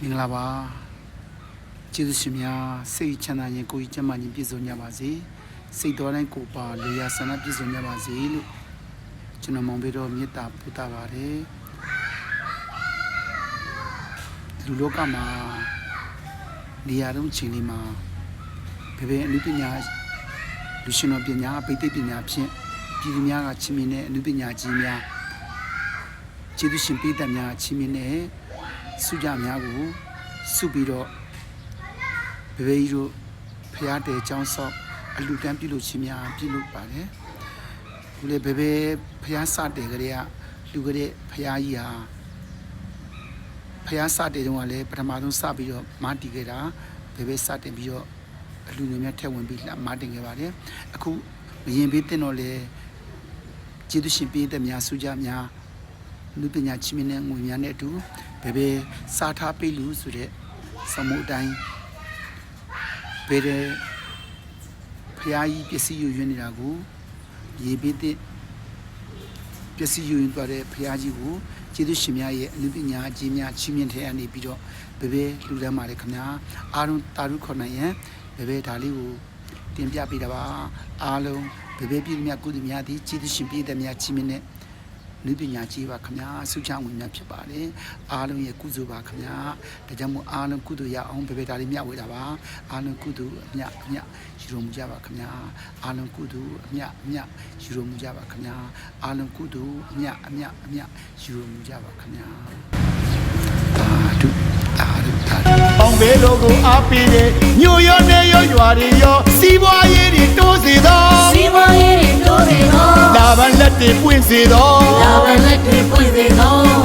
မင်္ဂလာပါကျေးဇူးရှင်များစိတ်ချမ်းသာခြင်းကိုယ်ကြီးကျန်းမာခြင်းပြည့်စုံကြပါစေစိတ်တော်တိုင်းကိုယ်ပါလေယာဆန္ဒပြည့်စုံကြပါစေလို့ကျွန်တော်မောင်ပေးတော့မေတ္တာပို့တာပါတယ်လူလောကမှာနေရာတုံးချိန်လေးမှာဘယ်ဘယ်အနုပညာလူရှင်တော်ပညာအဘိဓိပညာဖြင့်ပြည်သူများကချီးမြှင့်တဲ့အနုပညာကြီးများကျေးဇူးရှင်ပြည်သက်များချီးမြှင့်တဲ့ စုကြများကိုစုပြီးတော့ဘဘေကြီးတို့ဖရားတဲចောင်းဆောက်အလူတန်းပြုလုပ်ခြင်းများပြုလုပ်ပါတယ်။ခုလေဘဘေဖရားစတဲ့ကလေးကလူကလေးဖရားကြီးဟာဖရားစတဲ့တုန်းကလည်းပထမဆုံးစပြီးတော့မာတီခဲ့တာဘဘေစတင်ပြီးတော့အလူတွေများထက်ဝင်ပြီးလှမာတင်ခဲ့ပါတယ်။အခုမရင်ပေးတဲ့တော့လေကျေးဇူးရှင်ပြည်သက်များစုကြများ လူပညာချင်းမင်းနဲ့ငွေများနဲ့အတူဘယ်ဘယ်စားထားပေးလူဆိုတဲ့စမှုအတိုင်းဘယ်တဲ့ဖျားကြီးပစ္စည်းယူရင်းနေတာကိုရေပေးတဲ့ပစ္စည်းယူရင်းသွားတဲ့ဖျားကြီးကိုကျေးဇူးရှင်များရဲ့အနုပညာအကြီးများချင်းမြင့်ထဲကနေပြီးတော့ဘယ်ဘယ်လူတန်းပါလေခင်ဗျာအားလုံးတာရုခေါ်နိုင်ရန်ဘယ်ဘယ်ဒါလေးကိုတင်ပြပေးတာပါအားလုံးဘယ်ဘယ်ပြည်သူများကုသများသည်ကျေးဇူးရှင်ပြည်သက်များချင်းမြင့်နဲ့ လူပညာကြီးပါခင်ဗျာဆုချဝင်များဖြစ်ပါတယ်အားလုံးရဲ့ကုသိုလ်ပါခင်ဗျာဒါကြောင့်မို့အားလုံးကုသိုလ်ရအောင်ဘေဘေဒါလေးမြတ်ဝေတာပါအားလုံးကုသိုလ်အမြတ်အမြတ်ယူတော်မူကြပါခင်ဗျာအားလုံးကုသိုလ်အမြတ်အမြတ်ယူတော်မူကြပါခင်ဗျာအားလုံးကုသိုလ်အမြတ်အမြတ်အမြတ်ယူတော်မူကြပါခင်ဗျာအာတုအာတုအာတုအောင်ဘေးတို့ကိုအားပေးတဲ့ညိုရောနဲ့ရောရွာတွေရောစီးပွား လက်တွေပွင့်စေသောလာဘလက်တွေပွင့်စေသော